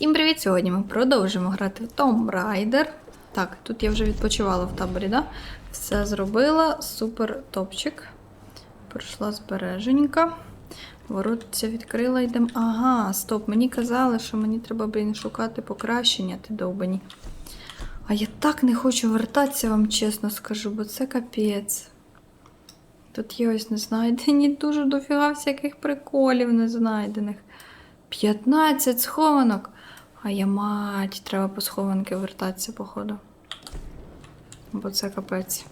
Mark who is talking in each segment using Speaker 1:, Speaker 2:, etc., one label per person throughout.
Speaker 1: Всім привіт! Сьогодні ми продовжимо грати в Tomb Raider. Так, тут я вже відпочивала в таборі, да? Все зробила. Супер топчик. Пройшла збереженька. Воротця відкрила, йдемо. Ага, стоп, мені казали, що мені треба, блін, шукати покращення, ти довбані. А я так не хочу вертатися, вам чесно скажу, бо це капець. Тут є ось незнайдені дуже дофіга всяких приколів незнайдених. 15 схованок. А я мать, треба по схованки вертатися, походу. Бо це капець.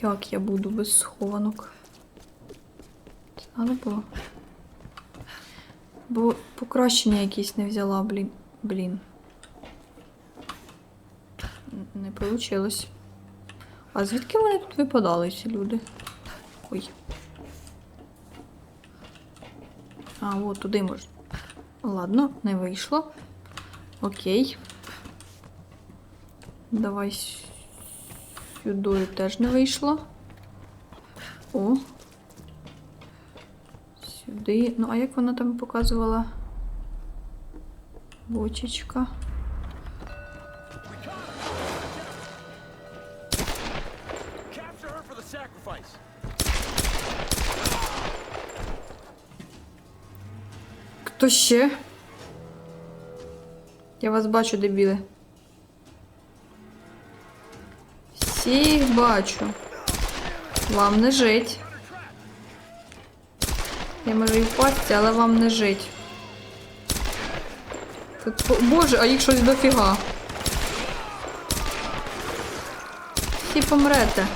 Speaker 1: Як я буду без схованок? Це надо було. Бо покращення якісь не взяла, блін. Блін. Не получилось. А звідки вони тут випадали, ці люди? Ой. А, от туди можна. Ладно, не вийшло. Окей. Давай сюди теж не вийшло. О. Сюди. Ну, а як вона там показувала? Бочечка. Хто ще? Я вас бачу, дебіли. Всіх бачу. Вам не жить. Я можу і впасти, але вам не жить. Тут, Боже, а їх щось дофіга. Всі помрете.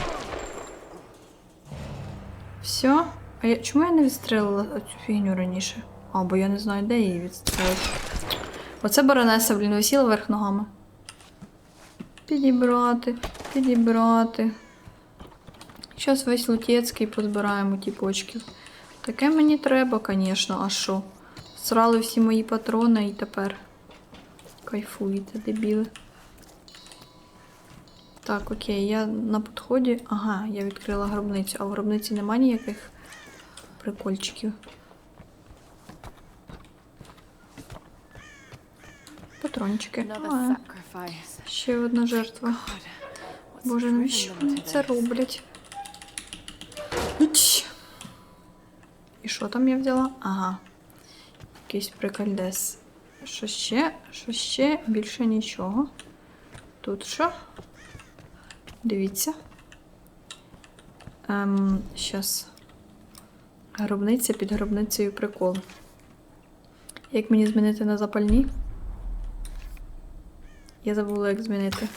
Speaker 1: Все? А я, чому я не відстрелила цю фігню раніше? А, бо я не знаю, де її відстрелити. Оце баронеса, блін, висіла вверх ногами. Підібрати, підібрати. Зараз весь Лутєцький позбираємо ті почки. Таке мені треба, звісно, а що? Срали всі мої патрони і тепер. Кайфуєте, дебіли. Так, окей, я на підході. Ага, я відкрила гробницю, а в гробниці немає ніяких прикольчиків. Патрончики. А, ще одна жертва. Боже, навіщо вони це роблять? І що там я взяла? Ага. Якийсь прикольдес. Що ще? Що ще? Більше нічого. Тут що? Дивіться. Ем, щас. Гробниця під гробницею прикол. Як мені змінити на запальні? Я забула, як змінити.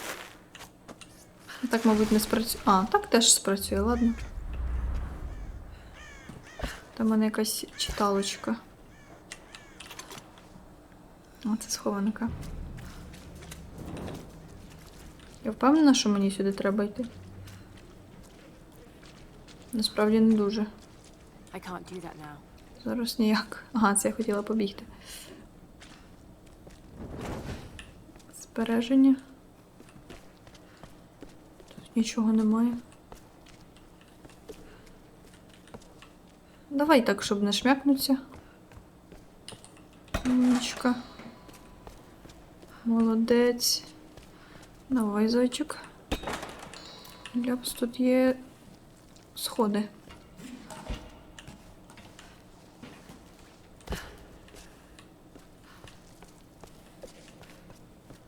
Speaker 1: Так, мабуть, не спрацює. А, так теж спрацює, ладно. Там в мене якась читалочка. О, це схованка. Я впевнена, що мені сюди треба йти. Насправді не дуже. Зараз ніяк. Ага, це я хотіла побігти. Збереження. Тут нічого немає. Давай так, щоб не шмякнуться. Умничка. Молодець. Давай, зайчик. Ляпс, тут є сходи.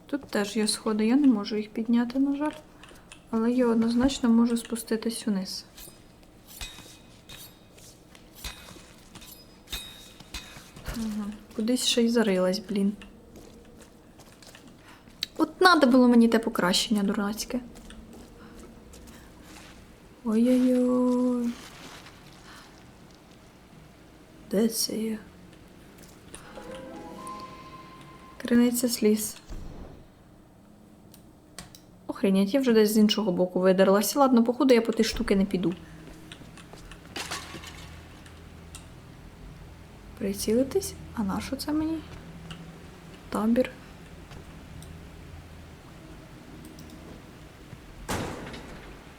Speaker 1: Тут теж є сходи, я не можу їх підняти, на жаль. Але я однозначно можу спуститись вниз. Ага. Кудись ще й зарилась, блін. От надо було мені те покращення дурацьке. Ой-ой-ой. Де це є? Криниця сліз. Охренеть, я вже десь з іншого боку видерлася. Ладно, походу я по ті штуки не піду. Прицілитись? А на що це мені? Табір.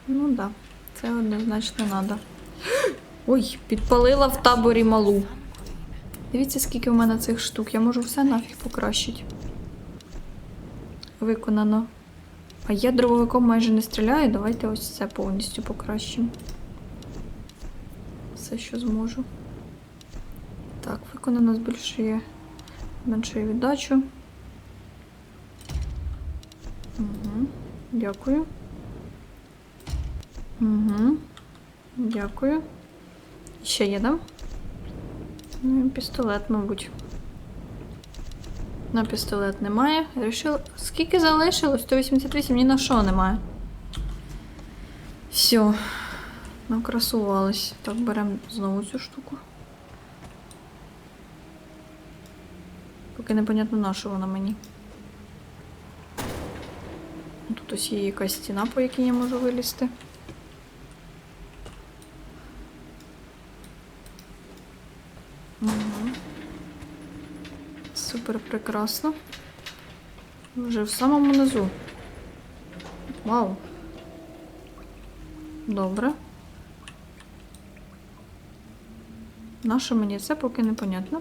Speaker 1: Ну да, це однозначно надо. Ой, підпалила в таборі малу. Дивіться, скільки у мене цих штук. Я можу все нафіг покращити. Виконано. А я дробовиком майже не стріляю. Давайте ось це повністю покращимо. Все, що зможу. Так, виконано збільшує зменшує віддачу. Угу. Дякую. Угу. Дякую. Ще є, да? Ну, пістолет, мабуть. На пістолет немає. Рішила. Скільки залишилось? 188, ні на що немає. Все. Накрасувались. Так, беремо знову цю штуку. Поки непонятно на що вона мені. Тут ось є якась стіна, по якій я можу вилізти. Угу. Супер прекрасно. Вже в самому низу. Вау. Добре. Наше мені це поки непонятно.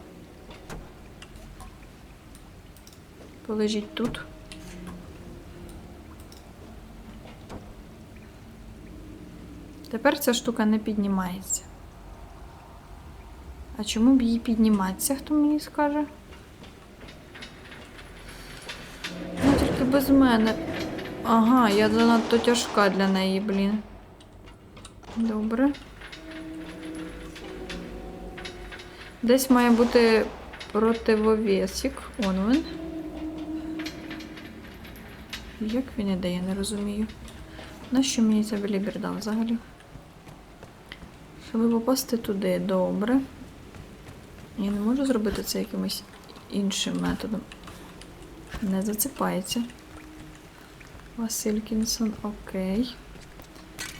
Speaker 1: Полежіть тут. Тепер ця штука не піднімається. А чому б її підніматися, хто мені скаже? Ну, тільки без мене. Ага, я занадто тяжка для неї, блін. Добре. Десь має бути противовесик. Он він. Як він іде, я не розумію. Нащо мені ця біліберда взагалі? Щоб попасти туди, добре. Я не можу зробити це якимось іншим методом. Не зацепається. Василькінсон, окей.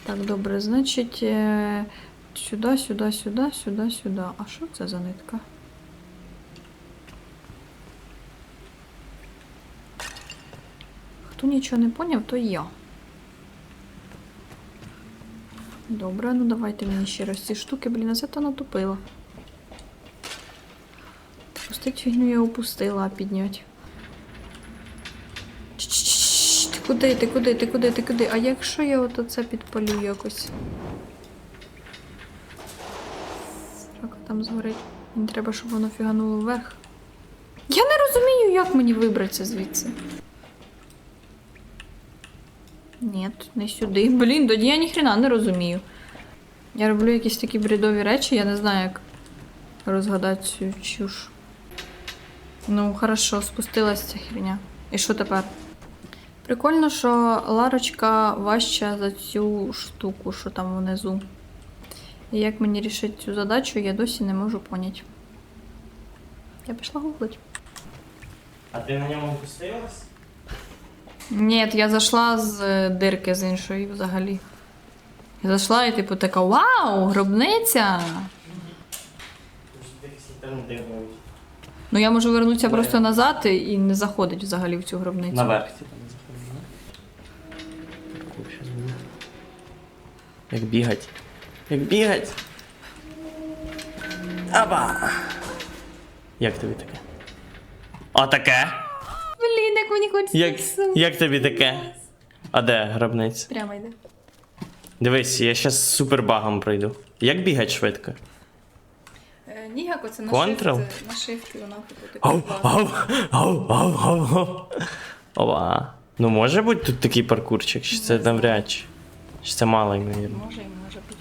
Speaker 1: Так, добре, значить. е, Сюди, сюди, сюди, сюди, сюди. А що це за нитка? Хто нічого не поняв, то я. Добре, ну давайте мені ще раз ці штуки, блін, а це то натупила. Пустить фігню я опустила, а піднять. Чш, Ти куди, ти куди, ти куди, ти куди? А якщо я от оце підпалю якось? Срака там згорить. Мені треба, щоб воно фігануло вверх. Я не розумію, як мені вибратися звідси. Ні, не сюди. Блін, тоді я ніхрена не розумію. Я роблю якісь такі бредові речі, я не знаю, як розгадати цю чуш. Ну, хорошо, спустилась ця херня. І що тепер? Прикольно, що ларочка важча за цю штуку, що там внизу. І як мені рішити цю задачу, я досі не можу поняти. Я пішла гуглить.
Speaker 2: А ти на ньому опустилась?
Speaker 1: Ні, я зайшла з е, дирки з іншої взагалі. Я зайшла і типу така Вау, гробниця! Ну я можу вернутися просто назад і- не заходить взагалі в цю гробницю.
Speaker 2: Наверх ті Як бігать. Як бігать. Аба! Як тобі таке? А таке?
Speaker 1: Блін, як мені хочеться.
Speaker 2: Як, як тобі таке? А де гробниця?
Speaker 1: Прямо йде.
Speaker 2: Дивись, я щас супер багом пройду. Як бігать швидко?
Speaker 1: Е, ніяк оце на
Speaker 2: Control?
Speaker 1: shift, на shift вона типу
Speaker 2: Ау, ау, ау, ау, ау, ау. Ова. Ну може бути тут такий паркурчик, чи це навряд чи? Чи це мало ймовірно?
Speaker 1: Може і може бути.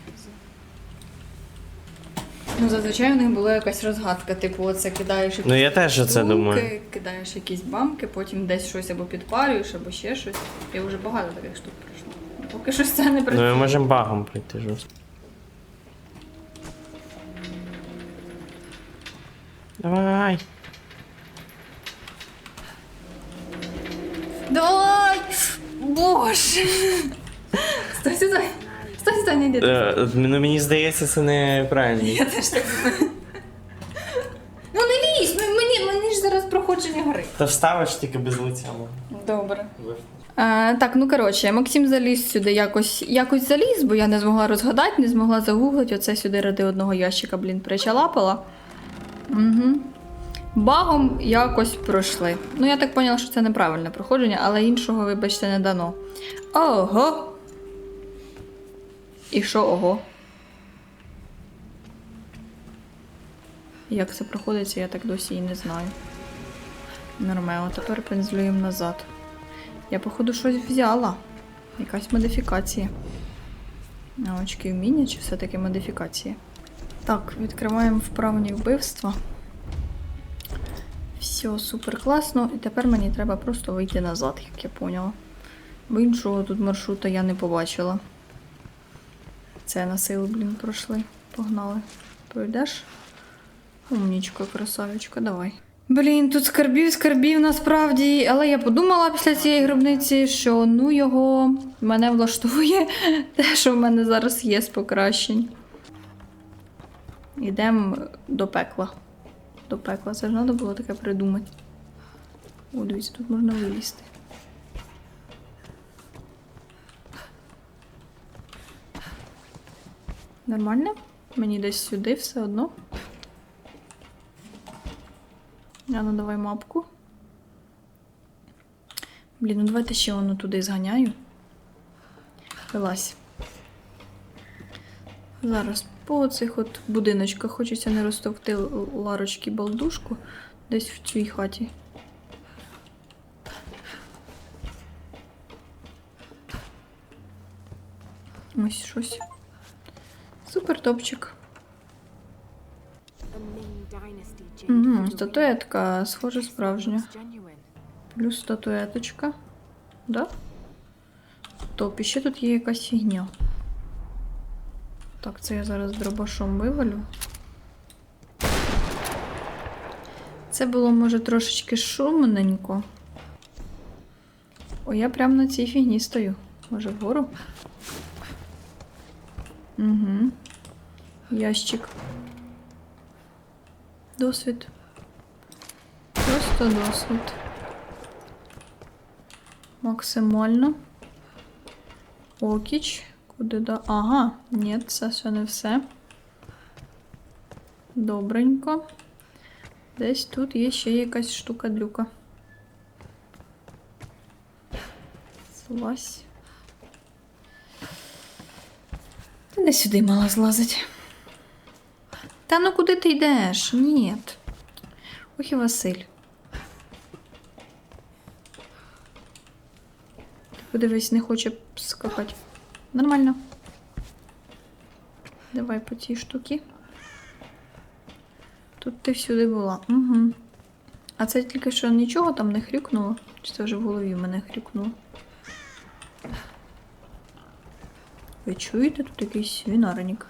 Speaker 1: Ну, зазвичай у них була якась розгадка, типу, оце кидаєш якісь
Speaker 2: Ну я теж оце
Speaker 1: штуки,
Speaker 2: думаю.
Speaker 1: кидаєш якісь бамки, потім десь щось або підпалюєш, або ще щось. Я вже багато таких штук пройшла. Ну, Поки щось це не
Speaker 2: Ну
Speaker 1: працює.
Speaker 2: ми можемо багом пройти жорстко. Давай.
Speaker 1: Давай! Боже! Стой, стой! Стой, стой, не йди.
Speaker 2: Е, ну мені здається, це неправильно.
Speaker 1: Я теж так думаю. Ну не лізь, ну, мені, мені ж зараз проходження гри.
Speaker 2: Та вставиш тільки без лиця.
Speaker 1: Добре. Е, так, ну коротше, Максим заліз сюди якось, якось заліз, бо я не змогла розгадати, не змогла загуглити. Оце сюди ради одного ящика, блін, причалапала. Угу. Багом якось пройшли. Ну, я так поняла, що це неправильне проходження, але іншого, вибачте, не дано. Ого! І що ого? Як це проходиться, я так досі і не знаю. Нормально, тепер пензлюємо назад. Я, походу, щось взяла. Якась модифікація. Навички вміння чи все-таки модифікація? Так, відкриваємо вправні вбивства. Все, супер класно. І тепер мені треба просто вийти назад, як я поняла. Бо іншого тут маршрута я не побачила. Це на силу, блін, пройшли. Погнали. Пройдеш? Умнічка, красавичка, давай. Блін, тут скарбів, скарбів насправді. Але я подумала після цієї гробниці, що ну його мене влаштує те, що в мене зараз є з покращень. Йдемо до пекла. До пекла. Це ж треба було таке придумати. О, дивіться, тут можна вилізти. Нормально? Мені десь сюди все одно. А ну давай мапку. Блін, ну давайте ще воно туди зганяю. Вилазь. Зараз по цих от будиночках хочеться не розтовкти ларочки балдушку десь в цій хаті. Ось щось. Супер топчик. Угу, статуетка, схоже, справжня. Плюс статуеточка. Да? Топ, і ще тут є якась фігня. Так, це я зараз дробашом вивалю. Це було, може, трошечки шумненько. О, я прямо на цій фігні стою. Може, вгору? Угу. Ящик. Досвід. Просто досвід. Максимально. Окіч. Куди да. Ага, ні, це ще не все. Добренько. Десь тут є ще якась штука-дрюка. Злазь. Не сюди мала злазить. Та ну куди ти йдеш? Ні. Ох і Василь. Подивись, не хоче скакати. Нормально. Давай по цій штуці. Тут ти всюди була. Угу. А це тільки що нічого там не хрюкнуло? Чи це вже в голові в мене хрюкнуло? Ви чуєте тут якийсь свінарник?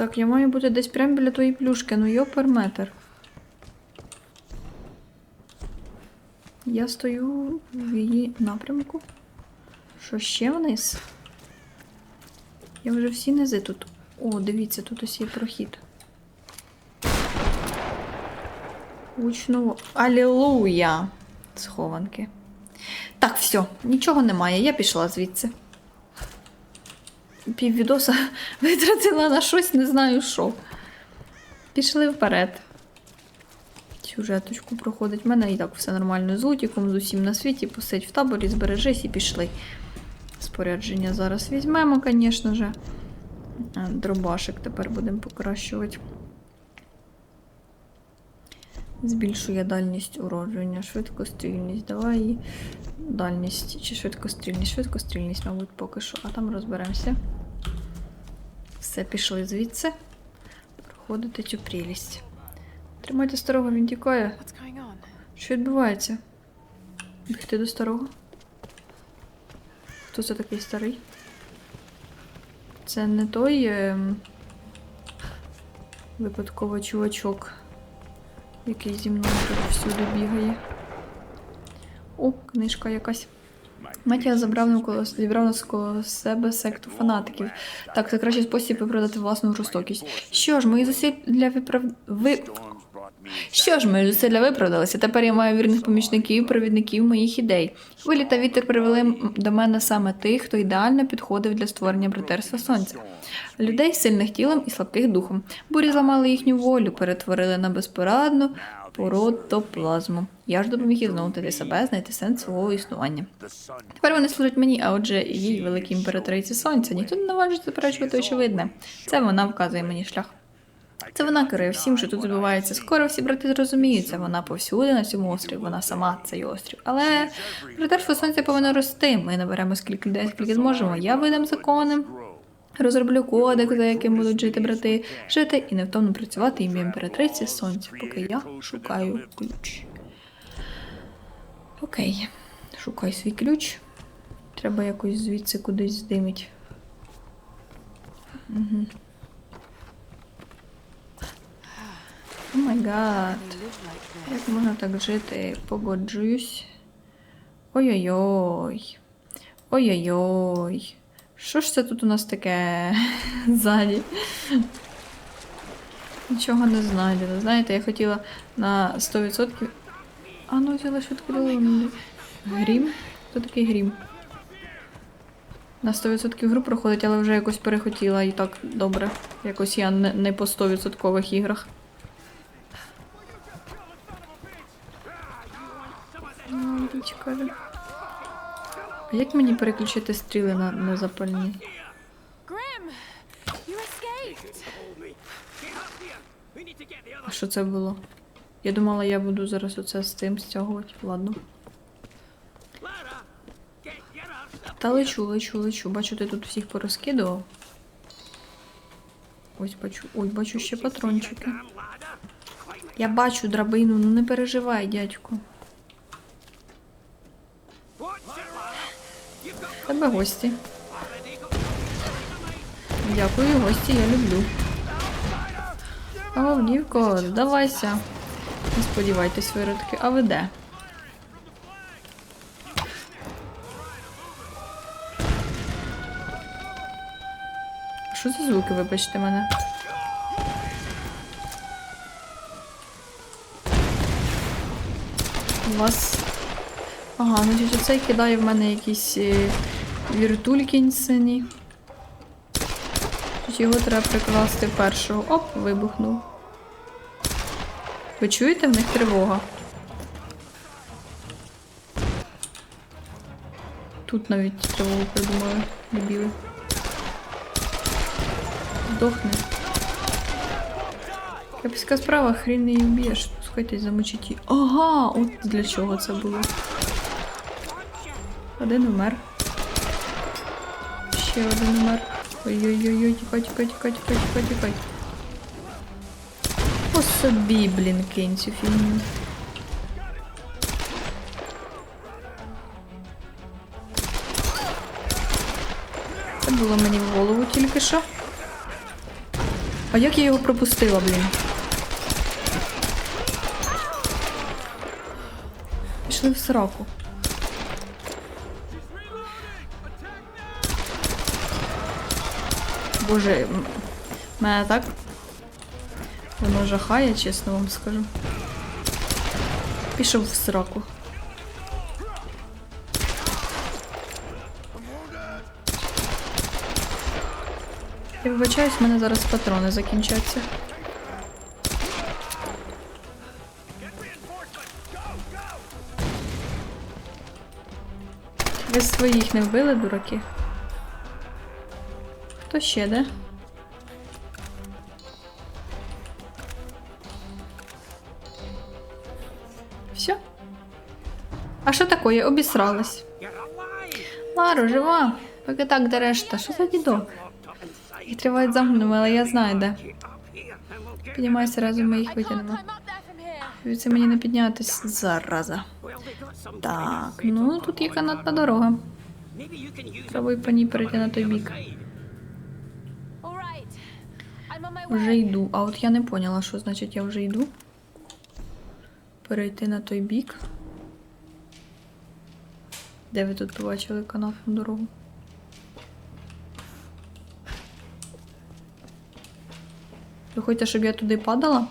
Speaker 1: Так, я маю бути десь прямо біля твоєї плюшки, ну йопер метр. Я стою в її напрямку. Що ще вниз? Я вже всі низи тут. О, дивіться, тут ось є прохід. Гучно. Алілуя! Схованки. Так, все, нічого немає, я пішла звідси. Піввідоса витратила на щось, не знаю що. Пішли вперед. Сюжеточку проходить. У мене і так все нормально з лутіком, з усім на світі. Посидь в таборі, збережись і пішли. Спорядження зараз візьмемо, звісно ж. Дробашик тепер будемо покращувати. Збільшує дальність уродження, швидкострільність. Давай дальність чи швидкострільність. Швидкострільність, мабуть, поки що. А там розберемося. Все, пішли звідси. Проходити цю прелість. Тримайте старого, він тікає. Що відбувається? Бігти до старого? Хто це такий старий? Це не той ем, випадково чувачок, який зі мною тут всюди бігає. О, книжка якась. Матія забрав навколо зібрав навколо себе секту фанатиків. Так, це кращий спосіб виправдати власну жорстокість. Що ж, мої зусиль для виправ... ви... Що ж, мої зусилля виправдалися. Тепер я маю вірних помічників, провідників моїх ідей. Хвилі та вітер привели до мене саме тих, хто ідеально підходив для створення братерства сонця. Людей сильних тілом і слабких духом. Бурі зламали їхню волю, перетворили на безпорадну протоплазму. Я ж допоміг їй знову себе, знайти сенс свого існування. Тепер вони служать мені, а отже, їй великій імператриці сонця. Ніхто не наважить заперечувати очевидне. Це вона вказує мені шлях. Це вона керує всім, що тут відбувається. Скоро всі брати зрозуміються. Вона повсюди на цьому острові, вона сама цей острів. Але братерство сонця повинно рости. Ми наберемо скільки людей, скільки зможемо. Я видам закони. Розроблю кодекс, за яким будуть жити брати, жити і невтомно працювати ім'я імператриці сонця, поки я шукаю ключ. Окей, шукай свій ключ. Треба якось звідси кудись здимить. Угу. О май гад. Як можна так жити? Погоджуюсь. Ой-ой-ой. Ой-ой-ой. Що ж це тут у нас таке ззаді? Нічого не знайдено. Знаєте, я хотіла на 100%. А ну взяла швидко мені. Грім? Хто такий грім? На 100% гру проходить, але вже якось перехотіла і так добре. Якось я не, не по 100% іграх. Ну. А як мені переключити стріли на, на запальні? А що це було? Я думала, я буду зараз оце з тим стягувати. Ладно. Та лечу, лечу, лечу. Бачу, ти тут всіх порозкидував. Ось бачу. Ой, бачу ще патрончики. Я бачу драбину, ну не переживай, дядьку. В Тебе гості. Дякую, гості, я люблю. О, дівко, здавайся. Не сподівайтесь, виродки. А ви де? Що за звуки, вибачте мене? У вас. Ага, ну оцей кидає в мене якісь віртулькінь сині. Значить, Його треба прикласти першого. Оп, вибухнув. Ви чуєте, в них тривога. Тут навіть тривогу придумали, дебіли. Здохне. Капська справа, хрін не її вб'єш. Слухайте, замочить її. Ага, от для чого це було. Один вмер. Ще один вмер. Ой-ой-ой, тікай, тікай, тікай, тікай, тікай, тікай. По собі, блін, кинь цю фігню. Це було мені в голову тільки що. А як я його пропустила, блін? Пішли в сраку. Боже, мене так. Воно жахає, чесно вам скажу. Пішов в сраку. Я вибачаюсь, в мене зараз патрони закінчаться. Ви своїх не вбили, дураки? Хто ще де? Все? А що таке? Обісралась. Ларо, жива. Поки так де решта. Що за дідок? Їх тривають замкненими, але я знаю де. Піднімайся разом, ми їх витягнемо. Це мені не піднятись, зараза. Так, ну тут є канатна дорога. Треба по ній перейти на той бік. Вже йду. А от я не поняла, що значить я вже йду. Перейти на той бік. Де ви тут побачили канатну дорогу? Ви хочете, щоб я туди падала?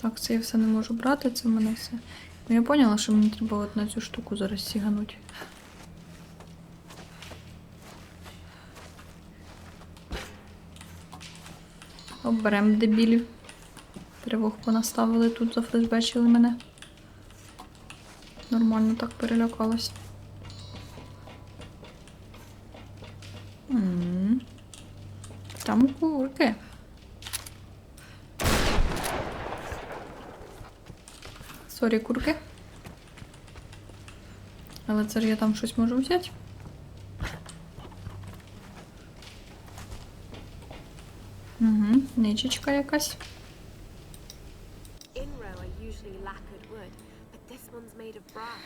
Speaker 1: Так, це я все не можу брати, це в мене все. Ну я поняла, що мені треба от на цю штуку зараз сіганути. Оберем дебілів. Тривог понаставили тут, зафлешбечили мене. Нормально так перелякалась. Там курки. Сорі, курки. Але це ж я там щось можу взяти.
Speaker 3: Of brass.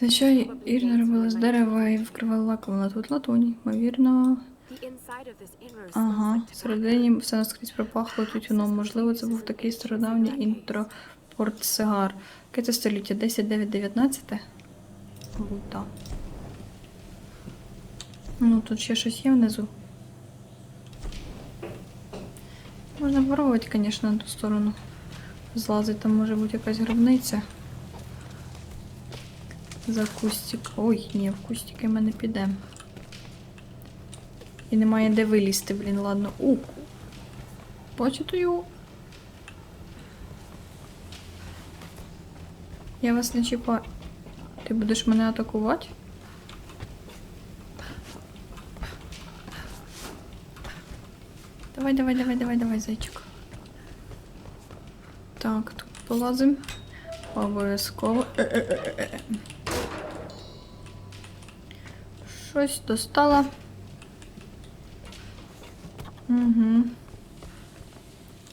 Speaker 1: Зазвичай Ірина робила з дерева і вкривала лаком на тут латунь. Ймовірно, ага, всередині все наскрізь пропахло тютюном. Можливо, це був такий стародавній інтропорт сигар. Яке це століття? 10, 9, 19? Мабуть, так. Ну, тут ще щось є внизу. Можна попробувати, звісно, на ту сторону. Злазить, там може бути якась гробниця. За кустик. Ой, ні, в кустики ми не підемо. І немає де вилізти, блін, ладно. У. Його? Я вас не чіпаю. Ти будеш мене атакувати? Давай, давай, давай, давай, давай, зайчик. Так, тут полазим. Обов'язково. Щось достала. Угу.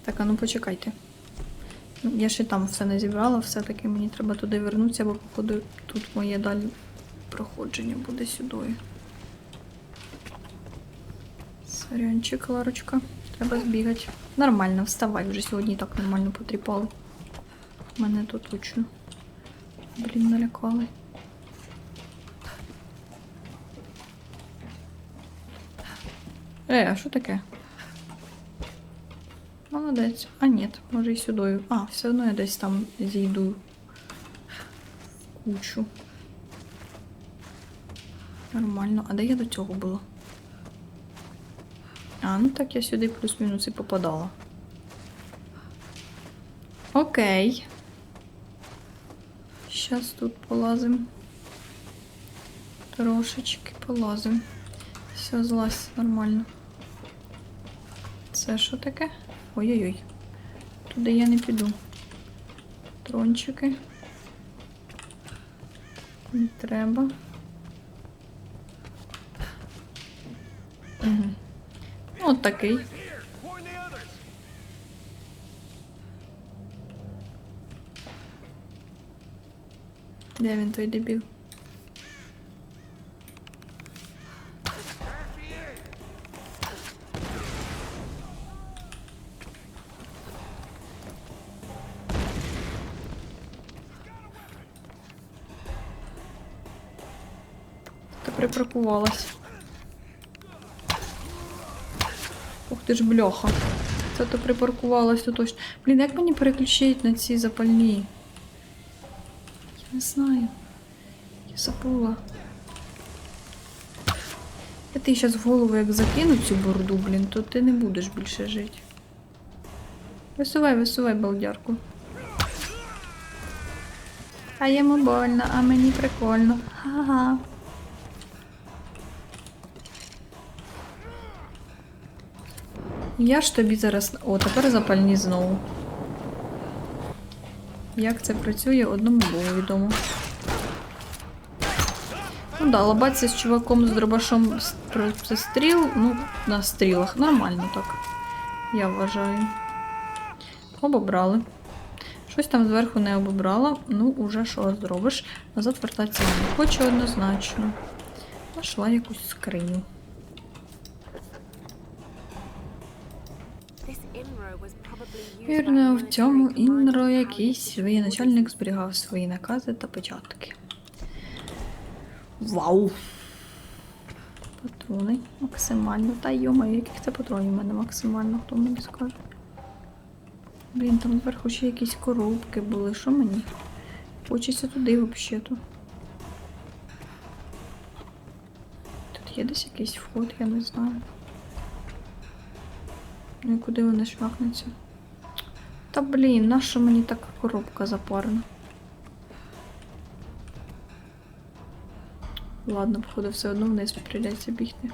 Speaker 1: Так, а ну почекайте. Ну, Я ще там все не зібрала, все-таки мені треба туди вернутися, бо походу тут моє далі проходження буде сюди. Сорянчик, Ларочка. Треба збігати. Нормально, вставай, вже сьогодні так нормально потріпали. Мене тут точно. Блін, налякали. Е, а що таке? Молодець. А ні, може і сюди. А, все одно я десь там зійду кучу. Нормально. А де я до цього була? А, ну так я сюди плюс-мінус і попадала. Окей. Щас тут полазим. Трошечки полазим. Все, злазь нормально. Це що таке? Ой-ой-ой. Туди я не піду. Трончики. Не треба. Угу. От такий. Де він той дебіл? Припаркувалась. Ти ж бляха. Це то припаркувалась, то точно. Блін, як мені переключити на ці запальні? Я не знаю. Я забула. Я ти зараз в голову як закину цю борду, блін, то ти не будеш більше жити. Висувай, висувай балдярку. А йому больно, а мені прикольно. Ха-ха. Я ж тобі зараз. О, тепер запальні знову. Як це працює, одному Богу відомо. Ну да, лабатися з чуваком з дробашом зі стріл, ну, на стрілах. Нормально так. Я вважаю. Обобрали. Щось там зверху не обобрала. Ну, уже що зробиш? Назад вертатися не хочу однозначно. Нашла якусь скриню. Вірно, в цьому інро якийсь воєначальник зберігав свої накази та початки. Вау! Патрони максимально. Та йома, яких це патронів в мене максимально, хто мені скаже. Блін, там зверху ще якісь коробки були. Що мені? Хочеться туди взагалі-то. Тут є десь якийсь вход, я не знаю. Ну і куди вони шмахнуться? Та блін, наша мені така коробка запарена? Ладно, походу, все одно вниз прийдеться бігти.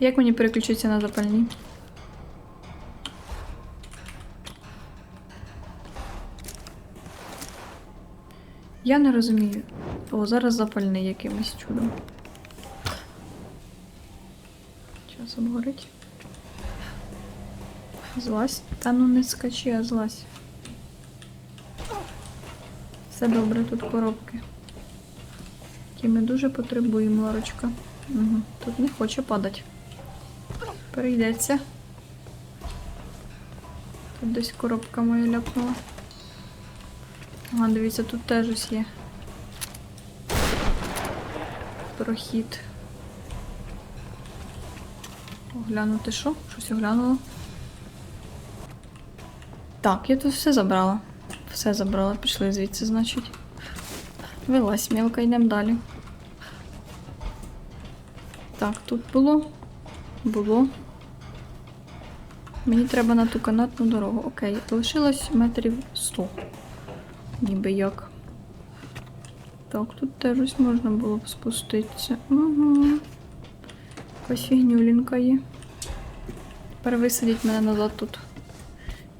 Speaker 1: Як мені переключитися на запальні? Я не розумію. О, зараз запальний якимось чудом. Зараз обгорить. Злазь. Та ну не скачи, а злазь. Все добре, тут коробки. Які ми дуже потребуємо, Ларочка. Угу. Тут не хоче падати. Прийдеться. Тут десь коробка моя ляпнула. Ага, дивіться, тут теж ось є. Прохід. Оглянути що? Щось оглянула. Так, я тут все забрала. Все забрала, пішли звідси, значить. Вилазь, мілка, йдемо далі. Так, тут було. Було. Мені треба на ту канатну дорогу. Окей, лишилось метрів 100. Ніби як. Так, тут теж ось можна було б спуститися. Угу. Якась фігнюлінка є. Тепер висадіть мене назад тут.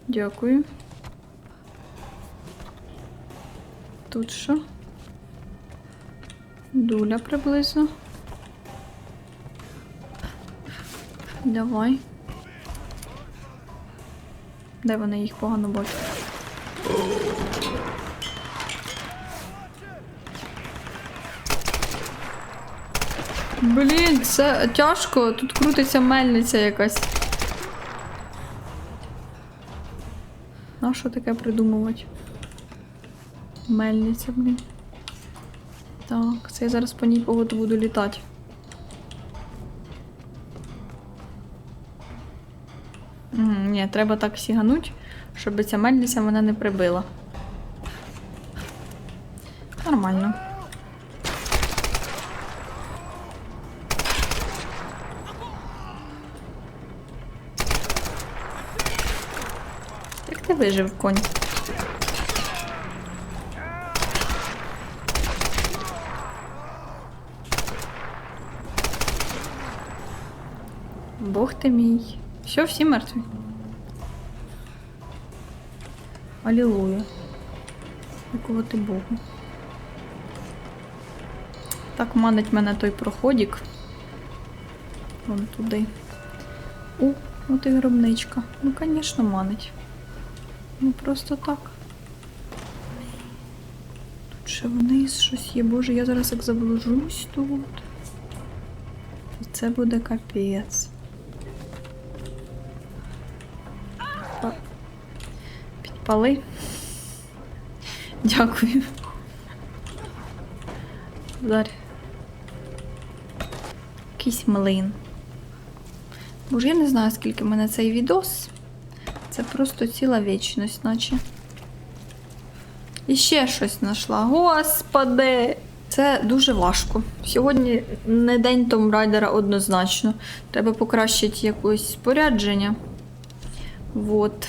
Speaker 1: Дякую. Тут що? Дуля приблизно. Давай. Де вони їх погано бачать? Блін, це тяжко. Тут крутиться мельниця якась. Що таке придумувати? Мельниця, блін. Так, це я зараз по ній погоду буду літати. Ні, треба так сігануть, щоб ця мельниця мене не прибила. Нормально. Як ти вижив, конь? Бог ти мій. Все, всі мертві. Алілуя. Дякувати Богу. Так манить мене той проходік. Вон туди. О, от і гробничка. Ну, звісно, манить. Ну просто так. Тут ще вниз щось є. Боже, я зараз як заблужусь тут. І це буде капець. Підпали. Дякую. Зараз. Якийсь млин. Боже, я не знаю, скільки в мене цей відос. Це просто ціла вічність, наче. І ще щось знайшла. Господи! Це дуже важко. Сьогодні не день Том Райдера однозначно. Треба покращити якось спорядження. Вот.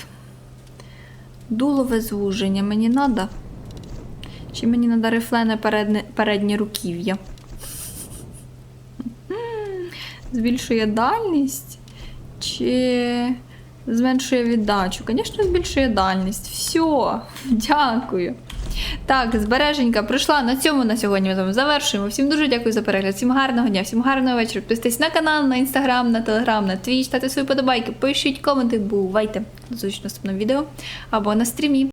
Speaker 1: Дулове звуження мені треба? Чи мені треба рифлене переднє, переднє руків'я? Збільшує дальність? Чи зменшує віддачу? Звісно, збільшує дальність. Все, дякую. Так, збереженька прийшла на цьому на сьогодні. Ми з вами завершуємо. Всім дуже дякую за перегляд. Всім гарного дня, всім гарного вечора. Підписуйтесь на канал, на інстаграм, на телеграм, на твіч, ставте свої подобайки, пишіть коменти, бувайте. До зустрічі в відео або на стрімі.